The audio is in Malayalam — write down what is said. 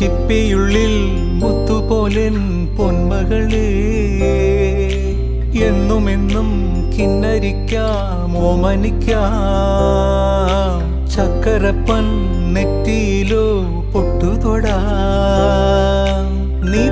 ചിപ്പിയുള്ളിൽ മുത്തുപോലൻ പൊന്മകളേ. എന്നുമെന്നും കിന്നരിക്കാം ഓമനിക്കാം. ചക്കരപ്പൻ നെറ്റിയിലോ പൊട്ടുതൊടാ. നീ